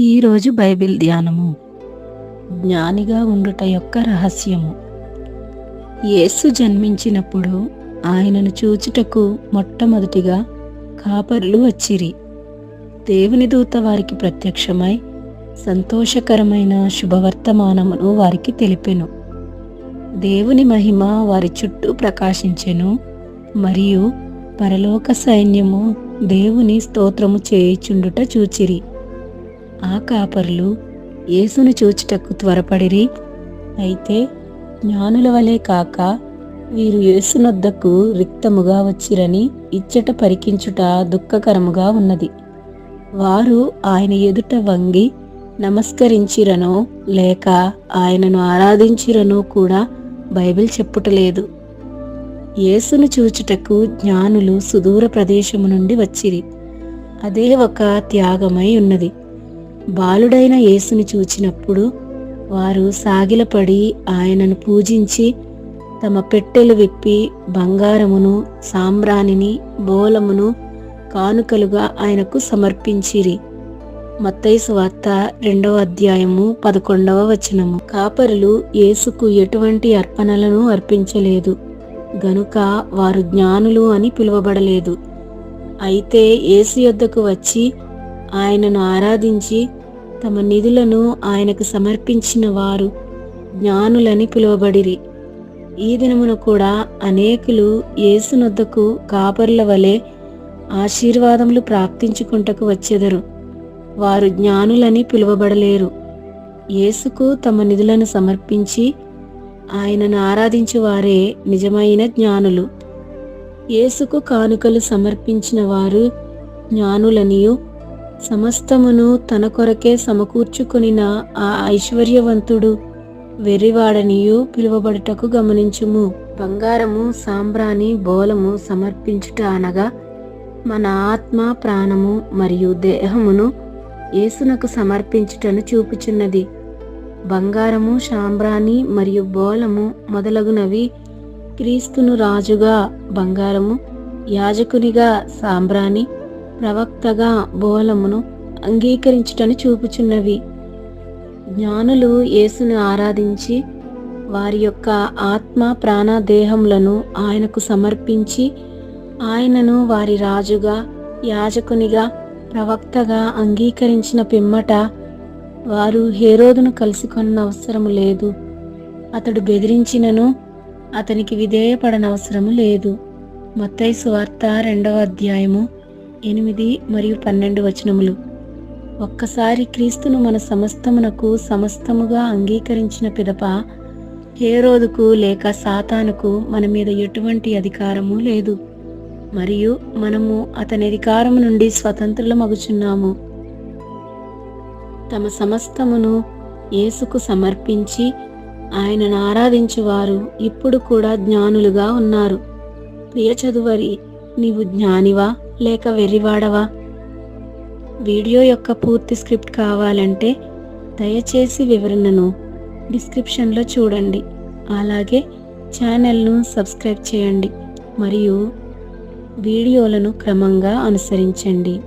ఈరోజు బైబిల్ ధ్యానము. జ్ఞానిగా ఉండుట యొక్క రహస్యము. యేసు జన్మించినప్పుడు ఆయనను చూచుటకు మొట్టమొదటిగా కాపర్లు వచ్చిరి. దేవుని దూత వారికి ప్రత్యక్షమై సంతోషకరమైన శుభవర్తమానమును వారికి తెలిపెను. దేవుని మహిమ వారి చుట్టూ ప్రకాశించెను. మరియు పరలోక సైన్యము దేవుని స్తోత్రము చేయుచుండుట చూచిరి. ఆ కాపర్లు యేసును చూచుటకు త్వరపడిరి. అయితే జ్ఞానుల వలె కాక వీరు యేసునొద్దకు రిక్తముగా వచ్చిరని ఇచ్చట పరికించుట దుఃఖకరముగా ఉన్నది. వారు ఆయన ఎదుట వంగి నమస్కరించిరనో లేక ఆయనను ఆరాధించిరనో కూడా బైబిల్ చెప్పుటలేదు. యేసును చూచుటకు జ్ఞానులు సుదూర ప్రదేశము నుండి వచ్చిరి. అదే ఒక త్యాగమై ఉన్నది. బాలుడైన యేసుని చూచినప్పుడు వారు సాగిలపడి ఆయనను పూజించి తమ పెట్టెలు విప్పి బంగారమును సాంబ్రాణిని బోలమును కానుకలుగా ఆయనకు సమర్పించిరి. మత్తైసు వార్త రెండవ అధ్యాయము పదకొండవ వచనము. కాపరులు యేసుకు ఎటువంటి అర్పణలను అర్పించలేదు. గనుక వారు జ్ఞానులు అని పిలువబడలేదు. అయితే యేసు యొద్దకు వచ్చి ఆయనను ఆరాధించి తమ నిధులను ఆయనకు సమర్పించిన వారు జ్ఞానులని పిలువబడిరి. ఈ దినమున కూడా అనేకులు యేసునొద్దకు కాపర్ల వలె ఆశీర్వాదములు ప్రాప్తించుకుంటకు వచ్చెదరు. వారు జ్ఞానులని పిలువబడలేరు. యేసుకు తమ నిధులను సమర్పించి ఆయనను ఆరాధించువారే నిజమైన జ్ఞానులు. యేసుకు కానుకలు సమర్పించిన వారు జ్ఞానులనియు సమస్తమును తన కొరకే సమకూర్చుకొనిన ఆ ఐశ్వర్యవంతుడు వెర్రివాడనియు పిలువబడుటకు గమనించుము. బంగారము సాంబ్రాణి బోలము సమర్పించుట అనగా మన ఆత్మ ప్రాణము మరియు దేహమును యేసునకు సమర్పించుటను చూపుచున్నది. బంగారము సాంబ్రాణి మరియు బోలము మొదలగునవి క్రీస్తును రాజుగా బంగారము యాజకునిగా సాంబ్రాణి ప్రవక్తగా బోలమును అంగీకరించుటను చూపుచున్నవి. జ్ఞానులు యేసును ఆరాధించి వారి యొక్క ఆత్మ ప్రాణ దేహములను ఆయనకు సమర్పించి ఆయనను వారి రాజుగా యాజకునిగా ప్రవక్తగా అంగీకరించిన పిమ్మట వారు హేరోదును కలుసుకొన్న అవసరము లేదు. అతడు బెదిరించినను అతనికి విధేయపడనవసరము లేదు. మత్తయి సువార్త రెండవ అధ్యాయము ఎనిమిది మరియు పన్నెండు వచనములు. ఒక్కసారి క్రీస్తును మన సమస్తమునకు సమస్తముగా అంగీకరించిన పిదప హేరోదుకు లేక సాతానుకు మన మీద ఎటువంటి అధికారము లేదు. మరియు మనము అతని అధికారము నుండి స్వతంత్రులమగుచున్నాము. తమ సమస్తమును యేసుకు సమర్పించి ఆయనను ఆరాధించేవారు ఇప్పుడు కూడా జ్ఞానులుగా ఉన్నారు. ప్రియ చదువరి నీవు జ్ఞానివా? లేక వెర్రివాడవా వీడియో యొక్క పూర్తి స్క్రిప్ట్ కావాలంటే దయచేసి వివరణను డిస్క్రిప్షన్లో చూడండి. అలాగే ఛానల్ను సబ్స్క్రైబ్ చేయండి మరియు వీడియోలను క్రమంగా అనుసరించండి.